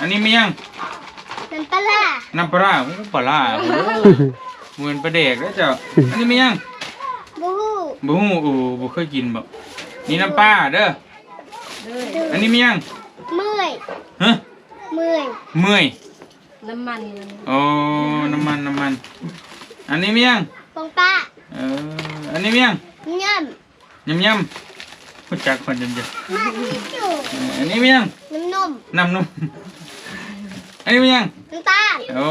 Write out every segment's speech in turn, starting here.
อันนี้มียังน้ำปลาร้าน้ำปลาร้าโอ้ปลาร้าโอ้เหมือนปลาเด็กแล้วเจ้าอันนี้มียังบูฮู้บ่ฮู้โอ้บ่เคยกินบ่นี่น้ำปลาเด้ออันนี้มียังเมื่อยฮะเมื่อยเมื่อยน้ำมันโอ้น้ำมันน้ำมัน อันนี้มียังปองป้าเอออันนี้มียังย่ยำยำพูดจักคนจนจะำมาที่อยู่เอออันนี้มียังน้ำนมน้ำนม อันนี้มียังน้ำตาลโอ้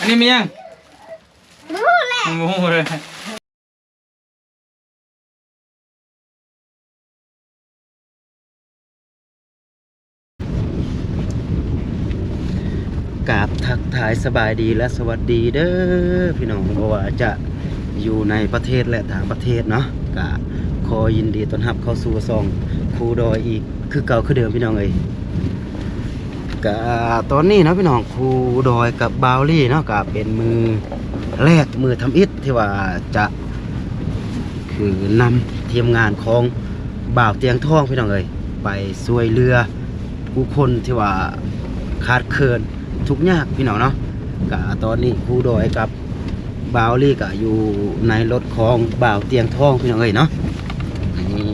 อันนี้มียังบูฮู้แหละโอ้โหเลยกราบทักทายสบายดีและสวัสดีเด้อพี่น้องบ่ว่าจะอยู่ในประเทศและต่างประเทศเนาะก็ขอยินดีต้อนรับเข้าสู่ซองครูดอยอีกคือเก่าคือเดิมพี่น้องเอ้ย ก็ตอนนี้เนาะพี่น้องครูดอยกับบาวลี่เนาะก็เป็นมือแรกมือทำอิฐที่ว่าจะคือนำทีมงานของบ่าวเตียงทองพี่น้องเอ้ยไปช่วยเรือผู้คนที่ว่าขาดเคินทุกข์ยากพี่น้องเนาะกะตอนนี้ครูดอยกับบ่าวลี่กะอยู่ในรถของบ่าวเตียงทองพี่น้องเอ้ยเนาะนี่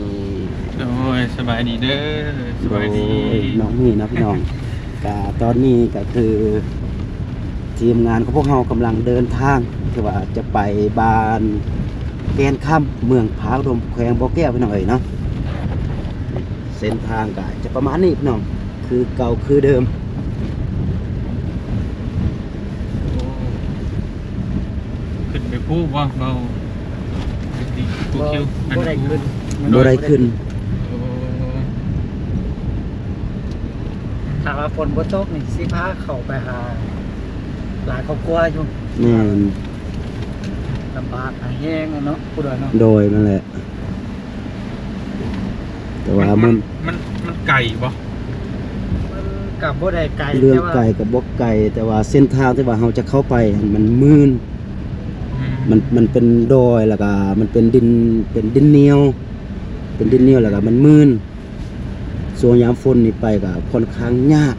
โอ้ยสบายดีเด้อสบายดีโอ้ยน้องนี่นะพี่น้อง กะตอนนี้ก็คือทีมงานของพวกเรากำลังเดินทางที่ว่าจะไปบานแกนค่ำเมืองพาวดมแขวงบ่อแก้วพี่น้องเอ้ยเนาะเส้นทางก็จะประมาณนี้พี่น้องคือเก่าคือเดิมขึ้นไปพูดว่าเบาดีกูคิวอันบ่ได้ขึ้นบ่ได้ขึ้น โอ้ ถ้าว่าฝนบ่ตกนี่สิพาเข้าไปหาหลายครอบครัวอยู่แม่นลำบากหาแห้งอะเนาะผู้ใดเนาะโดยนั่นแหละ แต่ว่ามันมันมันไก่บ่มันกับบ่ได้ไกลเรื่องแต่ว่าไก่กับบกไก่ แต่ว่าเส้นทางที่ว่าเราจะเข้าไปมันมืนอืมันมันเป็นดอยแล้วก็มันเป็นดินเป็นดินเหนียว เป็นดินเหนียวแล้วก็มันมืน ส่วนยามฝนนี่ไปก็ค่อนข้างยาก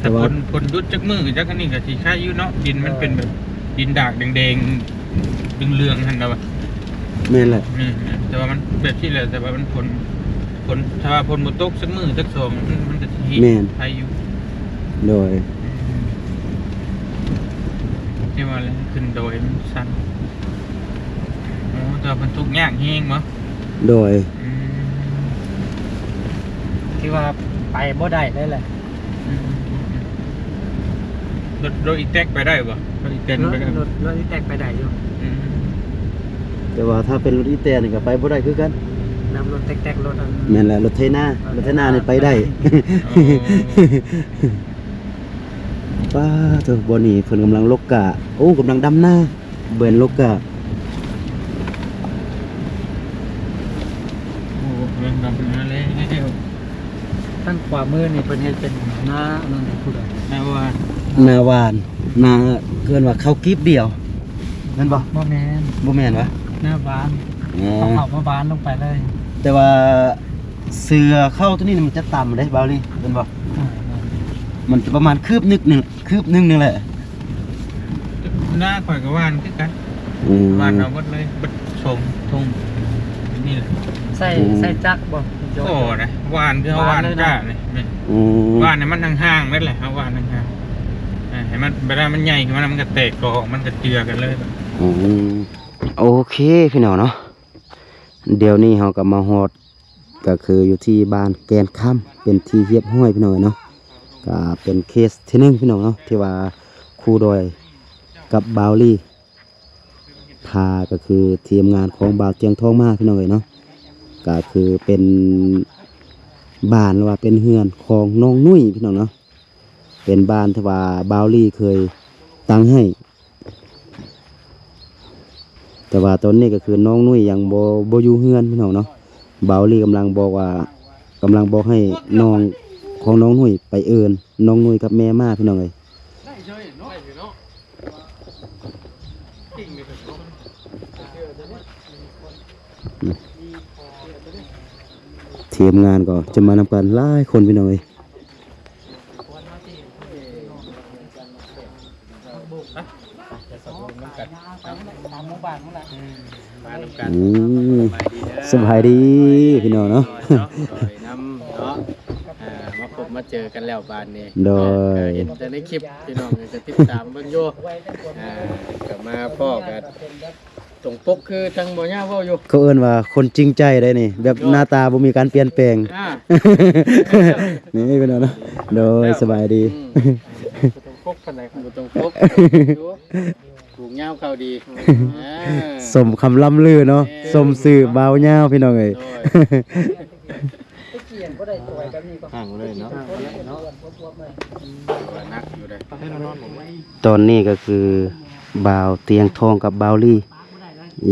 แต่แต่ว่า คนคนยุดจักมือจักอันนี้ก็สิค่าอยู่เนาะดินมันเป็นแบบดินดากแดงๆดึงเรืองๆหั่นน่ะว่ะแม่นแหละอืมแต่ว่ามันแบบที่แหละแต่ว่ามันผลผลถ้าว่าผลบนตกสักมือสักสองมันมันจะทีไทยอยู่โดย ที่ว่าอะไรขึ้นโดยมันสั้นโอ้แต่ว่ามันทุกยากแห้งมั้งโดยอืม ที่ว่าไปบ่ได้เลยแหละอืมรถรถอีแท็กไปได้ปะรถอีเต็นรไปถได้รปะถรถที่แตกไปได้อยู่อืมแต่ว่าถ้าเป็นรถอีแตนนี่ก็ไปบ่ได้คือกันนำรถแตกๆรถอันแม่นแหละรถไถนารถไถนานี่ไปได้โอ้ป้าเถอะบ่นี่เพิ่นกำลังลกกะ โอ้กำลังดำหน้าเบิ่นลกกะ โหเรื่องดำน้ำเลย ทั้งขวามือนี่เพิ่นเฮ็ดเป็นหน้าอันนั่นผู้ใดนะว่าหนาวานนาเกินว่าเข้ากีบเดียวแม่นบ่บ่แม่นบ่แม่นวะหน้าบ้านอ๋อเขาเข้ามาบ้านลงไปเลย แต่ว่าเสือเข้าตัวนี้มันจะต่ำเด้เบานี่เป็นบ่อ่ามันจะประมาณคืบนึกหนึ่งคืบนึงนึงแหละหน้าข่อยกับวานคือกันอืมวานเอาหมดเลยบัดชมทงนี่แหละใส่ใส่จักรบ่ โยนโอ้นะวานคือเอาวานวานเลยนะจ้าเนี่ยนี่อืมวานเนี่ยมันห่างๆนั่นแหละเอาวานห่างๆอ่าให้มันเวลามันใหญ่ขึ้นมาแล้วมันก็แตกกออกมันก็เจือกันเลยแบบอืมโอเคพี่น้องเนาะเดี๋ยวนี้เราก็มาฮอดก็คืออยู่ที่บ้านแกนค่ำเป็นที่เฮียบห้วยพี่น้องเนาะก็เป็นเคสที่หนึ่งพี่น้องเนาะที่ว่าครูดอยกับบาวลี่พาก็คือทีมงานของบ่าวเตียงทองมาพี่น้องเนาะ ก็คือเป็นบ้านว่าเป็นเฮือนของน้องนุ่ยพี่น้องเนาะเป็นบ้านที่ว่าบาวลี่เคยตั้งให้ แต่ว่าตอนนี้ก็คือน้องนุ่ยยังโบโบอยู่เฮือนพี่น้องเนาะบาวลี่กำลังบอกว่ากำลังบอกให้น้องของน้องนุ่ยไปเอินน้องนุ่ยกับแม่มาพี่น้องเลย ทีมงานก็จะมานำกันหลายคนพี่น้องเอ้ยตามหมู่บ้านนั่นแหละมานํกันอืมสบายดีเด้อสบายดีพี่น้องเนาะเนาะโดยนำเนาะอ่ามาพบมาเจอกันแล้วบานนี้โดย เออเห็นแต่ในคลิปพี่น้องก็ติดตามเบิ่งอยู่อ่าก็ มาพ่อกันตรงปกคือทางบ่ย่าเว้าอยู่เขาเอิ้นว่าคนจริงใจได้นี่ แบบหน้าตาบ่มีการเปลี่ยนแปลง อ่า นี่พี่น้องเนาะโดยสบายดีอืมบ่ต้องปกปานใดครับบ่ต้องปกอยู่ปลูกยาวเข้าดีอ่า สมคำล่ำลือเนาะสมสื่อบ่าวยาวพี่น้องเอ้ยโดยตะเกียงก็ได้ตัวแบบนี้ก็ห่างเลยเนาะเนาะว่านักอยู่ได้ให้เรานอนบ่ไหวตอนนี้ก็คือ บาวเตียงทองกับบาวลี่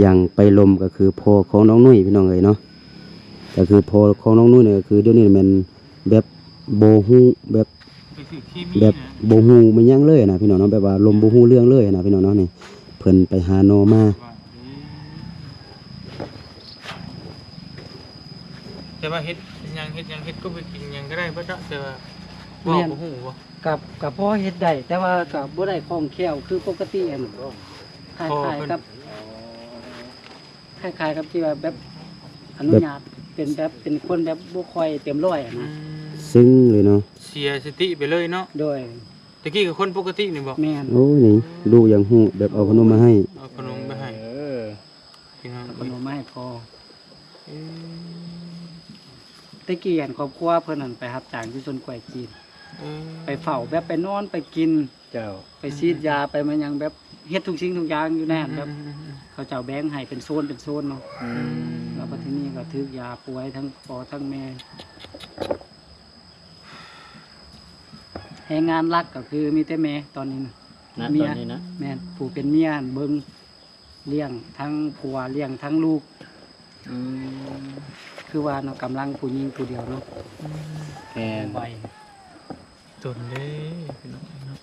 อยังไปลมก็คือพ่อของน้องนุ่ยพี่น้องเอ้ยเนาะก็คือพ่อของน้องนุ่ยเนี่ยก็คือเดี๋ยวนี้มันแบบโบฮูแบบแบบโบฮูมันยังเลยนะพี่น้องเนาะแบบว่าลมโบฮูเรื่องเลยนะพี่น้องเนาะนี่เพิ่นไปหาโนมาแต่ว่าเฮ็ดยังเฮ็ดยังเฮ็ดก็ไปกินยังก็ได้บ่เจ้าแต่ว่า บ่บ่ฮู้บ่กับกับพ่อเฮ็ดได้แต่ว่ากับบ่ได้คล่องแคล่วคือปกติอันคล้ายๆกับคล้ายๆกับที่ว่าแบบอนุญาตเป็นแบบเป็นคนแบบบ่ค่อยเต็มร้อยอะอืนะมซึ้งเลยเนาะเสียสติไปเลยเนาะโดยตะกี้กับคนปกตินี่บอกแม่นโอ้ยนี่ลูกยังฮู้แบบเอาขนมมาให้เอาขนมไปให้พี่น้องขนมมาให้พอเอ้ยตะกี้อันครอบครัวเพิ่นนั่นไปรับจ้างอยู่สวนกล้วยจีนเออไปเฝ้าแบบไปนอนไปกิน เจ้าไปฉีดยาไปมันหยังแบบเฮ็ดทุกสิ่งทุกอย่างอยู่แน่นแบบเขาเจ้าแบ่งให้เป็นโซนเป็นโซนเนาะอืมแล้วพอที่นี่ก็ทึกยาป่วยทั้งพ่อทั้งแม่แหงงานรักก็คือมีแต่แม่ตอนนี้นะนะเมีตอยนนี้นะแม่นผู้เป็นเมียหั่นเบิ่งเลี้ยงทั้งผัวเลี้ยงทั้งลูก อืมคือว่าเนาะกำลังผู้หญิงผู้เดียวเนาะแอนไว ตนเด้พี่น้องเนาะ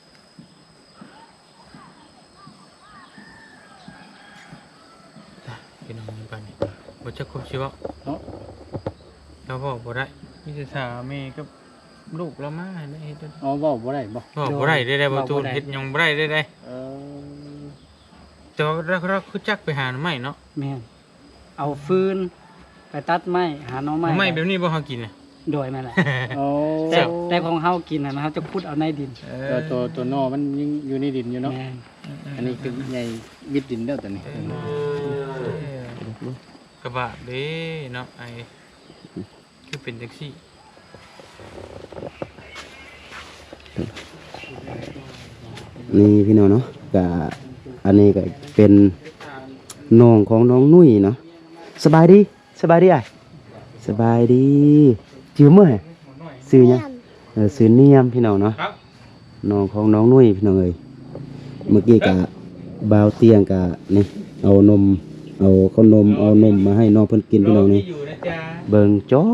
พี่น้องนี่ปานนี้บ่จะครบชีวะเนาะเราบอกบ่ได้มีแต่สามีกับลูกเรามาได้เฮ็ดได้อ๋อเว้าบ่ได้บ่บอกบ่ได้ได้ได้บ่ตูนเฮ็ดหยังบ่ได้ได้ได้เออแต่ว่าเราเราคือจักไปหาหน่อไม้เนาะแม่นเอาฟืนไปตัดไม้หาหน่อหน่ไม้อไม้แบบนี้บ่เฮากินน่ะ โดยนั่นแหละโอ้แต่แต่ของเฮากินน่ะนะเฮาจะขุดเอาในดินตัวตัวตัวนอมันยังอยู่ในดินอยู่เนาะ แม่นอันนี้คือใหญ่มิดดินแล้วตัวนี้กระบะเด้เนาะไอคือเป็นแท็กซี่นี่พี่น้องเนาะก็อันนี้ก็เป็นน้องของน้องนุ่ยเนาะสบายดีสบายดีอะสบายดี จื้อมื้อไหร่ซื้อหยังเออซื้อเนียมพี่น้องเนาะครับ น้องของน้องนุ่ยพี่น้องเอ้ยเมื่อกี้กะบ่าวเตียงกะนี่เอานม เอาขนมเอานมมาให้น้องเพิ่นกินพี่น้องนี่อยู่นะจ๊ะเบิ่งจ้อ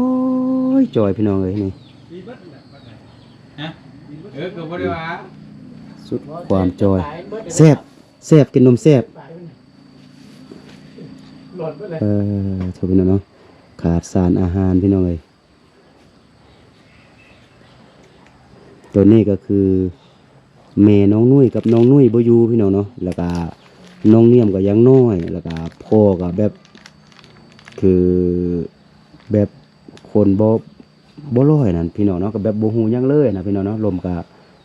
ยจอยพี่น้องเอ้ยนี่ฮะเออก็บ่ได้ว่าสุดความจอยแซ่บแซ่บกินนมแซ่บเออโทษพี่น้องเนาะขาดสารอาหารพี่น้องเอ้ย ตัวนี้ก็คือแม่น้องนุ่ยกับน้องนุ่ยบอยูพี่น้องเนาะแล้วก็น้องเนียมก็ยังน้อย แล้วก็พ่อก็แบบ คือแบบคนบ่บ่ร้อยนั่นพี่น้องเนาะก็แบบบ่ฮู้ยังเลยนะพี่น้องเนาะลมก็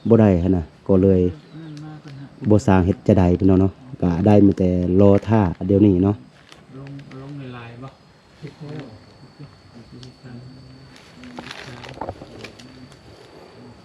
บ่ได้หันน่ะก็เลยบ่สร้างเฮ็ดจะได้พี่น้องเนาะก็ได้มีแต่รอท่าเดี๋ยวนี้เนาะลงลงในลายยยกเอ้ยนะกายเอ็มยาวเลยยาวเลยไปเกยนะกายเนอะขนมเปื้อกี้ละขนมเปื้อกี้ละเกยตายกายเนอะอ๋อไปแต่ว่าแต่ว่าทางเนี่ยบุ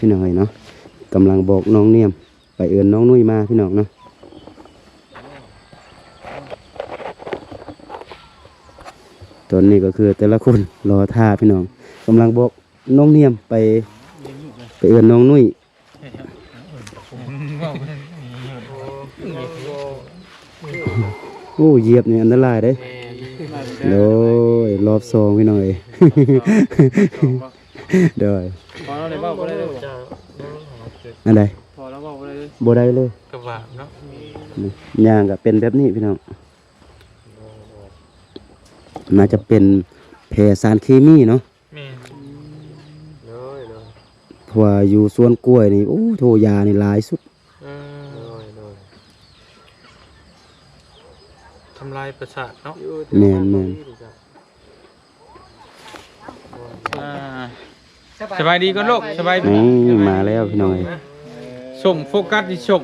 พี่น้องเอ้ยเนาะกำลังบอกน้องเนียม ไปเอินน้องนุ่ยมาพี่น้องเนาะตอนนี้ก็คือแต่ละคนรอท่าพี่น้องกำลังบอกน้องเนียมไปไปเอื้อนน้องนุ้ยโอ้เหยียบนี่อันตรายเด้โดยรอบสองพี่น้อยเด้อพอเราได้บ้าบ่ได้ เลยบ่อันใดพอแล้วเบ้าบ่ได้เลยบ่ได้เลยกระบะเนาะย่างก็เป็นแบบนี้พี่น้องน่าจะเป็นแพรสารเคมีเนาะแม่เลยเลยเพราะว่าอยู่สวนกล้วยนี่โอ้โทยานี่หลายสุดเออเลยเลยทำลายประสาทเนาะแม่นแม่นอ่าสบายดีก็โลกสบายดีนี่มาแล้วพี่น้อย ส่งโฟกัสที่ส่ง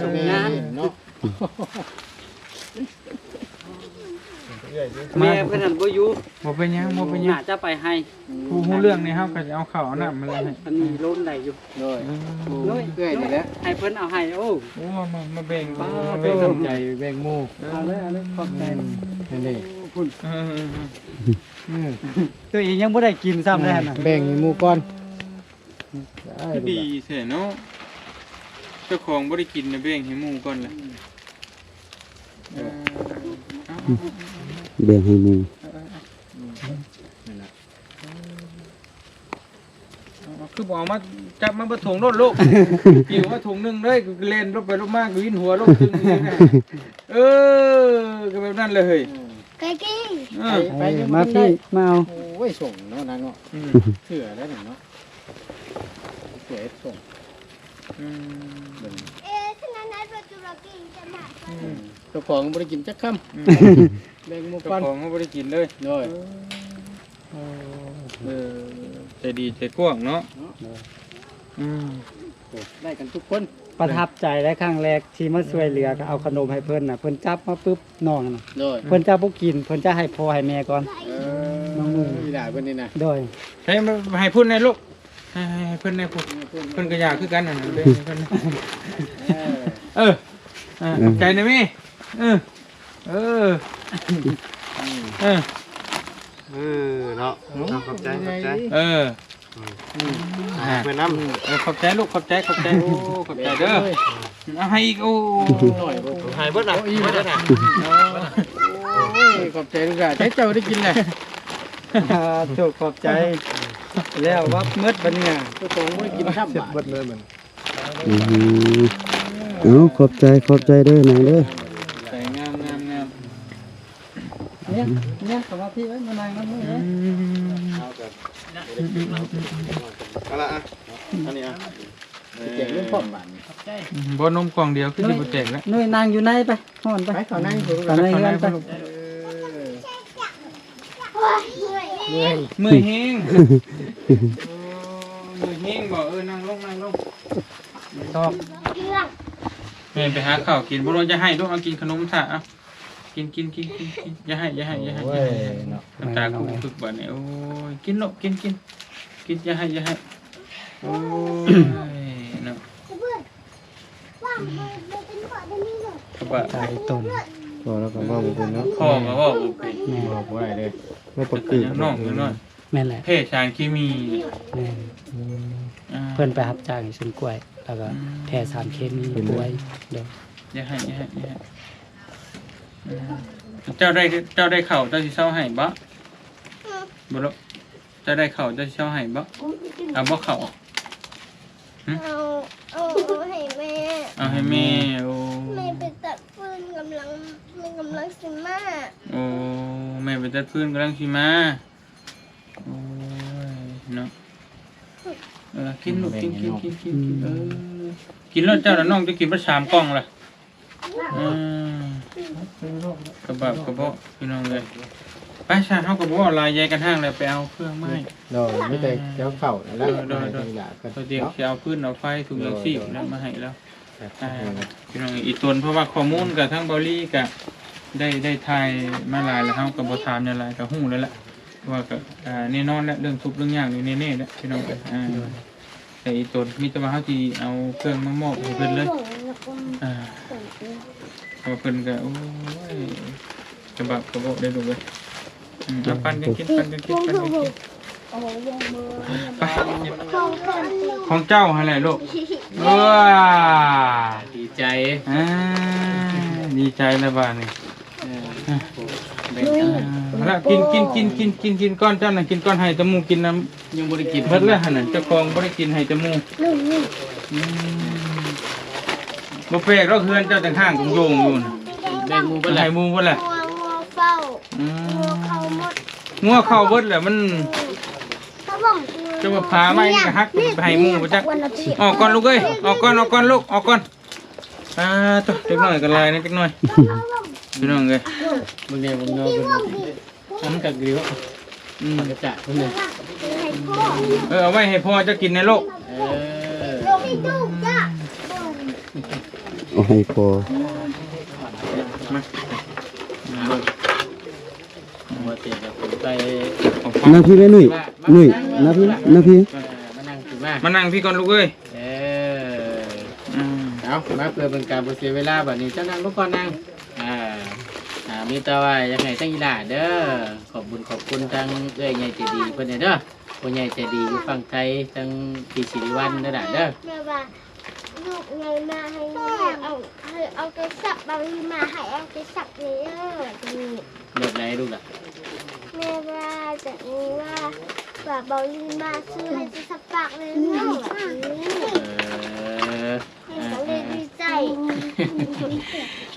ส่งงานเนาะแม่เพิ่นนั่นบ่อยู่บ่เป็นหยังบ่เป็นหยัน่างจะไปให้ผู้รู้เรื่องนี่ครับก็จะเอาข้าวเอาน้ำมาเลยให้มันมีล้นได้อยู่ด้วยน้อยเอื้อยนี่แหละให้เพิ่นเอาให้โอ้โอ้มามาแบ่งป้ามาแบ่งน้ำใจแบ่งหมู่เอาเลยเอาเลยขอบใจนี่นี่เออตัวเองยังบ่ได้กินซ้ำแน่น่ะแบ่งให้หมู่ก่อน ดีเสียเนาะเจ้าของบ่ได้กินนะเบ่งให้หมู่ก่อนเลยแบ่งให้หมู่คือบอกมาจับมาบ่ถุงรถลูกหิวว่าถุงหนึงเลยกูเล่นรถไปรถมากูวินหัวรถตึงนี่นะเออก็แบบนั้นเลยเฮ้ยไก่กิ้งเออไปมาพี่มาเอาโอ้ยส่งเนาะนางเนาะเสือแล้วเนาะ เสือส่งอืมเอ๊ะฉะนั้นนายปัจจุบันกิ้งจะมาเจ้าของบ่ได้กินจักคำแบ่งหมู่เจ้าก่อนของก็บ่ได้กินเลยด้วยเออใจดีใจกว้างเนาะอืมได้กันทุกคนประทับใจและครั้งแรกที่มาช่วยเหลือก็เอาขนมให้เพิ่นน่ะเพิ่นจับมาปุ๊บน้องน่ะด้วยเพิ่นจะบ่กินเพิ่นจะให้พ่อให้แม่ก่อน เออน้องหมูอีหลาเพิ่นนี่นะโดยให้มาให้พูดในลูก ให้ให้เพิ่นในพูดเพิ่นก็อยากคือกันน่ะเบ่งให้เพิ่นนะเอออ่าขอบใจนะแม่เออ เออ เออ เออเนาะขอบใจขอบใจเออเพื่อนน้ำเออขอบใจลูกขอบใจขอบใจโอ้ขอบใจเด้อเอาให้อีกโอ้หน่อยบ่หายเบิดน่ะเบิดน่ะโอ้ยขอบใจลูกหลานใช้เจ้าได้กินแหละอ่าถูกขอบใจ แล้วว่ามืดบัดเนี่ยเจ้าของบ่ได้กินข้าวบาทเบิดเลยมันอือหือเอาขอบใจขอบใจเด้อนางเด้อใส่งามงามงามเนี่ยเนี่ยสมาธิไว้มานางน้ำมือเด้อเอาละอะอันนี้อะแจกเรื่องความหวานบ่นมกล่องเดียวคือสิบ่แจกแล้วหนุ่ยนางอยู่ในไปห่อนไปไปเขานั่งอยู่ลูกหตอลานนในเฮือนไป เหนื่อยมือแห้งโอ้มือแห้งบ่เออนั่งลงนั่งลงชอบเครื่องแม่ไปหาข้าวกินบ่รู้จะให้ลูกเอากินขนมซะเอากินกินกินกินกินอย่าให้อย่าให้อย่าให้อย่าให้เนาะน้ำตาคุกคึกบัดนี้โอ้ยกินลูกกินกินกินอย่าให้อย่าให้โอ้ยเนาะว่างเลยเป็นขอได้นี่เลยก็ว่าใจตนพอแล้วก็ว่าบ่เป็นเนาะพ่อก็ว่าบ่เป็นแม่บอกบ่ได้เลย ไม่ปกติน้องน้อยแม่นแหละเพศสารเคมีแม่นอ่าเพิ่นไปรับจ้างอยู่สวนกล้วย แล้วก็แพ้สารเคมีกล้วยเดี๋ยวอย่าให้อย่าให้อย่าให้อืมเจ้าได้เจ้าได้เข่าวเจ้าสิเศร้าให้บ่บ่ลูกเจ้าได้เข่าวเจ้าสิเศร้าให้บ่เอาบ่เข่าเอาเอาให้แม่เอาให้แม่โอ้ แม่ไปตัดฟื นกำลังแม่กำลังสิมาโอ้แม่ไปตัดพื้นกำลังสิมาโอ้ยเนาะเออกินลูกกินกินกินกินกินเออกินแล้วเจ้าแล้วน้องจะกินไปสามกล่องล่ะอืมกระบะกระเบาะพี่น้องเลยไปชาเฮากระเบาะลายใยกันห้างแล้วไปเอาเครื่องไม้ดอกไม่แต่เจ้าเข้าแล้วอีหลาก็เราเตรียมสิเอาพื้นเอาไฟถุงยางชีพแล้วมาให้แล้ว อ่าพี่น้องอีตัวเพราะว่าข้อมูลกับทั้งเบอรี่กับได้ได้ทายมาหลายแล้วเฮากับบทามเนี่ยหลายกับหู้แล้วแหละว่าก็อ่าแน่นอนแล้วเรื่องทุบเรื่องยากนี่แน่ๆแล้วพี่น้องกันอ่าแต่อีตัวมีแต่ว่าเฮาสิเอาเครื่องมามอบให้เพิ่นเลยอ่าเพอเพิ่นก็โอ้ยกระบะกระโบะได้ดูเลยอืมเอาปันกันกินปันกันกินปันกันกิน โอ้ยยังมือไปของคนของเจ้าอะไรลูกว้าดีใจอ่าดีใจแล้วบ้านนี่เออแบ่งกันเอาละกินกินกินกินกินกินก้อนเจ้าน่ะกินก้อนให้ตะมูกินน้ำยังบ่ได้กินเพิ่นแล้วหั่นน่ะเจ้าของบ่ได้กินให้ตะมูหนึ่งนี่อืมบ่แปลกเราเฮือนเจ้าจังห้างกงโยงอยู่น่ะแบ่งหมูเพิ่เพิ่นนแหละให้หมูเพิ่นแหละงัวงัวเฝ้าอืงัวเขาหมดงัวเข้าเบิดแหละมันเขาบอก จะมาพาไม้นี่ก็ฮักไปให้หมูบ่จักวันอาทิตย์ออกก่อนลูกเอ้ยออกก่อนออกก่อนลูกออกก่อนอ่าตัวเด็กน้อยก็ลายนะเด็กน้อยพี่น้องเอ้ยมึงเนี่ยมึงเนาะเพิ่นทำกับกริ้วอืมกระจะเพิ่นน่ะให้พ่อเออเอาไว้ให้พ่อเจะกินในโลกเออลงให้ดูจ้ะโอ้ยพอมาบ่เตียกับผมไปเอาฟังนาพี่แม่หนุ่ยหนุ่ย นาพี่นาพี่เออมานั่งกินมามานั่งพี่ก่อนลูกเอ้ยเอออืมเอามาเพื่อเป็นการบ่เสียเวลาบัดนี้เจ้านั่งลูกก่อนนั่งอ่าอ่ามีแต่ว่ายังไงทั้งอีหล่าเด้อขอบบุญขอบคุณทั้งเอ้ยใหญ่ใจดีเพิ่นเด้อผู้ใหญ่ใจดีอยู่ฝั่งไทยทั้งพี่สิริวัลเด้อล่ะเด้อแม่ว่าลูกไงมาให้แม่เอาให้เอาไปสับบางทีมาให้เอาไปสับเลยเออนี่แบบไหนลูกล่ะแม่ว่าจะนี้ว่า ว่าบอลลีมาซื้อให้จะสับปากเลยเนาะแบบนี้เออให้เขาเลยดีใจ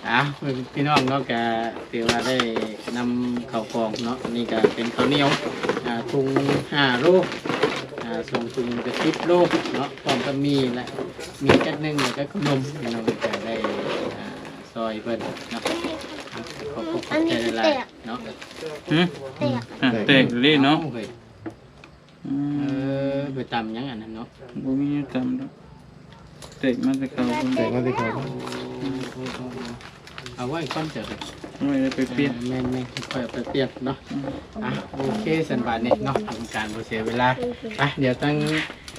อ้าวพี่น้องเนาะก็ถือว่าได้นำข้าวกล่องเนาะนี่ก็เป็นข้าวเหนียวอ่าถุงห้าลูกอ่าส่งถุงกระติบลูกเนาะพร้อมกับมีและมีจัดหนึ่งแล้วก็ขนมพี่น้องก็ได้อ่าซอยเพิ่นเนาะขอบคุณขอบใจหลายๆเนาะหืมแตก อะเตะเลยเนาะอ้ฮ้ยอื เอมอไปตำหยังอันนั้นเนาะบ่มีจำดอกเตะมาแต่เขาเพิ่นแต่มาที่เขาเอาไว้ก้อนเจอเลยไม่ได้ไปเปลี่ยนแม่นแม่นค่อยเอาไปเปลี่ยนเนาะอะโอเคสันบาทนี่เนาะทำการบ่เสียเวลาไปเดี๋ยวตั้ง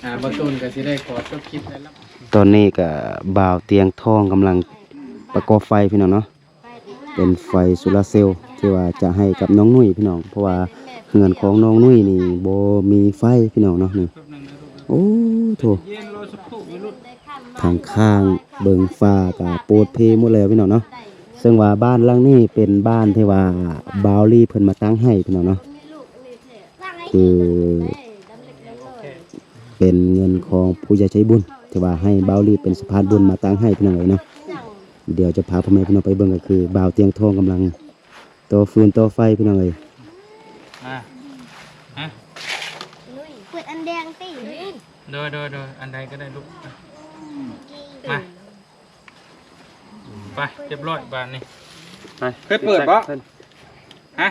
อ่าบตูนก็สิได้ขอจบคลิปแล้วล่ะตอนนี้ก็บ่าวเตียงทองกำลังประกอบไฟพี่น้องเนาะเป็นไฟโซลาร์เซลล์ที่ว่าจะให้กับน้องนุ่ยพี่น้อง เพราะว่า เฮือนของน้องนุ่ยนี่โบมีไฟพี่น้องเนาะนี่โอ้โถทางข้างเบิงฟ้ากับโปดเพหมดเลยพี่น้องเนาะซึ่งว่าบ้านหลังนี้เป็นบ้านที่ว่าบาวลี่เพิ่นมาตั้งให้พี่น้องเนาะคือเป็นเงินของผู้ใหญ่ใจบุญที่ว่าให้บาวลี่เป็นสะพานบุญมาตั้งให้พี่น้องเลยเนาะเดี๋ยวจะพาพ่อแม่พี่น้องไปเบิ่งก็คือบ่าวเตียงทองกำลังต่อฟืนต่อไฟพี่น้องเลย อะฮะ เปิดอันแดงตีโดยโดยโดยอันใดก็ได้ลูกอะมาไปเรียบร้อยบ้านนี้ไปเคยเปิดบ่ ฮะ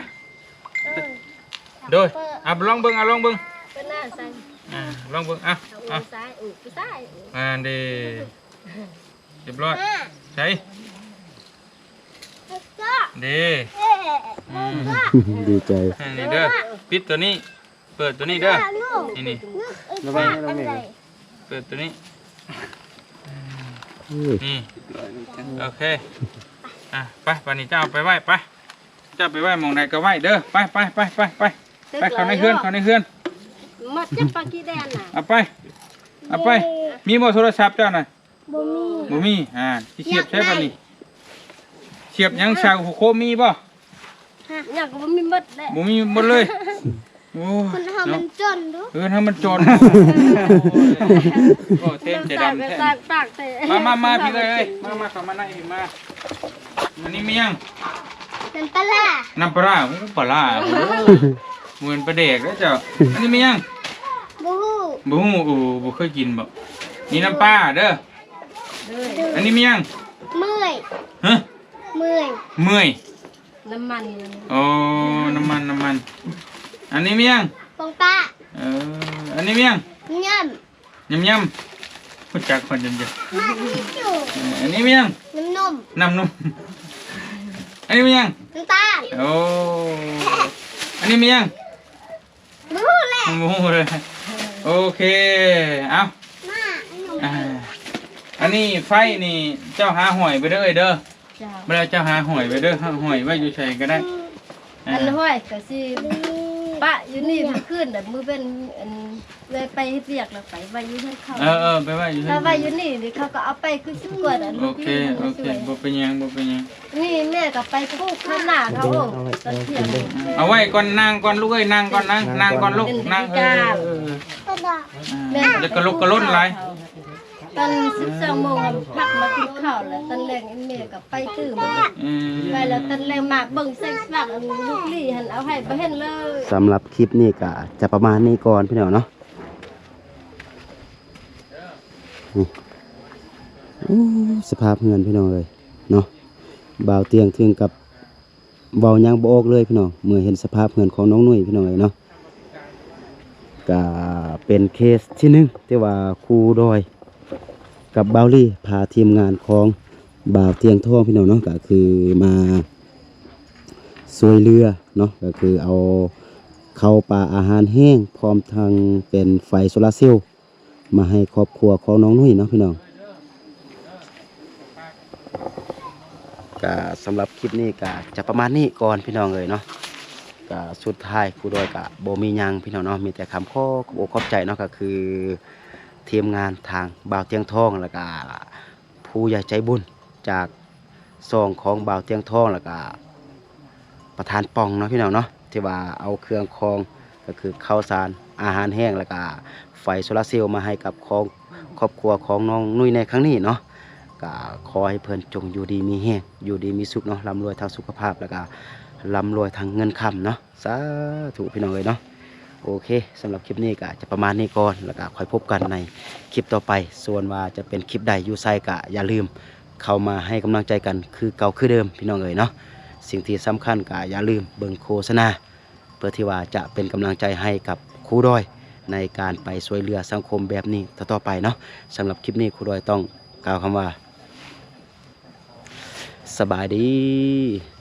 โดยอะลองเบิ่งอะลองเบิ่งเป็นหน้าใส่อ่าลองเบิ่งอะเอาอะซ้ายอุ้ยซ้ายอ่าเด้เรียบร้อยใช่ก็เด้เอ๊ะอืมดีใจ อันนี้เด้อปิดตัวนี้ เปิดตัวนี้เด้อลูกนี่นี่ระวังให้น้องเมฆเปิดตัวนี้โอ้ยนี่โอเคอะไปปานนี้เจ้าเอาไปไหว้ไปเจ้าไปไหว้หมองใดก็ไหว้เด้อไปไปไปไปไปไปเข้าในเฮือนเข้าในเฮือนมัดจับปากกีแดนน่ะเอาไปเอาไปมีบ่โทรศัพท์เจ้าน่ะบ่มีบ่มีอ่าที่เสียบใช้ปานนี้เสียบหยังชาวโคมีบ่ฮะอยากบ่มีมัดแหละบ่มีหมดเลยโอ้ คนเฮามัเนาะนจนดูเออถ้ามันจนโอ้เทมจะดำแท้ปากปากเตะมามามาพี่เลยเอ้ยมามาเข้ามาในพี่มาอันนี้มียังเป็นปลาร้าน้ำปลาร้าโอ้ปลาร้าโอ้เหมือนปลาเด็กแล้วเจ้าอันนี้มียังบูฮู้บ่ฮู้โอ้บ่เคยกินบ่นี่น้ำปลาเด้ออันนี้มียังเมื่อยฮะเมื่อยเมื่อยน้ำมัน โอ้น้ำมันน้ำมัน อันนี้มียังปองป้าเอออันนี้มียังย่ยำยำพูดจักคนจนจะำมาที่อยู่เอออันนี้มียังน้ำนมน้ำนมอันนี้มียังน้ำตาลโอ้อันนี้มียังบูฮู้แหละโอ้โหเลยโอเคเอามาขนมอ่าอันนี้ไฟนี่เจ้าหาหอยไปเด้อเอ้ยเด้อเวลาเจ้าหาหอยไปเด้อหาหอยไว้อยู่ใส่ก็ได้อันห้อยก็สิ ปะอยู่นี่มันขึ้นแต่มือเป็นอันเลยไปเฮ็ดเวียกแล้วไปไว้อยู่เฮือนเขาเออเออไปไว้อยู่ถ้าที่ไว้อยู่นี่นี่เขาก็เอาไปคือสิกวดอันโอลูกเคนี่โอมันเคสวยบ่เป็นหยังบ่เป็นหยังนี่แม่ก็ไปปลูกข้างหน้าเขาโอ้ตอนเที่ยงเอาไว้ก่อนนั่งก่อนลูกเอ้ยนั่งก่อนนะนั่งก่อนลูกนั่งเออเออเออก็ได้แม่จะกระลุกกระล้นอะไร ตอน12โมงอะพักมากินข้าวแล้วตอนแรกไอ้แม่ก็ไปตื้อมาอืมไปแล้วตอนแรกมากเบิ่งใส่ฝากอันลูกลี่หันเอาให้บ่เห็นเลยสำหรับคลิปนี้ก็จะประมาณนี้ก่อนพี่น้องเนาะนี่อู้สภาพเฮือนพี่น้องเลยเนาะบ่าวเตียงถึงกับเว้ายังโบออกเลยพี่น้องเมื่อเห็นสภาพเฮือนของน้องนุ่ยพี่น้องเลยเนาะก็เป็นเคสที่หนึ่งที่ว่าครูดอย กับบ่าวลี่พาทีมงานของบ่าวเตียงท่องพี่น้องเนาะก็คือมาสวยเรือเนาะก็คือเอาเข้าปลาอาหารแห้งพร้อมทางเป็นไฟโซลาร์เซลล์มาให้ครอบครัวของน้องนุ่ยเนาะพี่น้องก็สำหรับคลิปนี้ก็จะประมาณนี้ก่อนพี่น้องเลยเนาะก็สุดท้ายครูดอยก็บ่มียังพี่น้องเนาะมีแต่คำขอขอบอกขอบใจเนาะก็คือ ทีมงานทางบ่าวเตียงทองแล้วก็ผู้ใหญ่ใจบุญจากซองของบ่าวเตียงทองแล้วก็ประธานปองเนาะพี่น้องเนาะที่ว่าเอาเครื่องคองก็คือข้าวสารอาหารแห้งแล้วก็ไฟโซลาร์เซลล์มาให้กับของครอบครัวของน้องนุ้ยในครั้งนี้เนาะก็ขอให้เพิ่นจงอยู่ดีมีแห้งอยู่ดีมีสุขเนาะร่ำรวยทางสุขภาพแล้วก็ร่ำรวยทางเงินคำเนาะสาธุพี่น้องเลยเนาะ โอเคสำหรับคลิปนี้ก็จะประมาณนี้ก่อนแล้วก็ค่อยพบกันในคลิปต่อไป ส่วนว่าจะเป็นคลิปใดอยูไซก็อย่าลืม เข้ามาให้กำลังใจกันคือเก่าคือเดิมพี่น้องเอ๋ยเนาะสิ่งที่สำคัญก็อย่าลืมเบิ่งโฆษณาเพื่อที่ว่าจะเป็นกำลังใจให้กับครูดอย ในการไปช่วยเหลือสังคมแบบนี้ต่อไปเนาะสำหรับคลิปนี้ครูดอยต้องกล่าวคำว่า สบายดี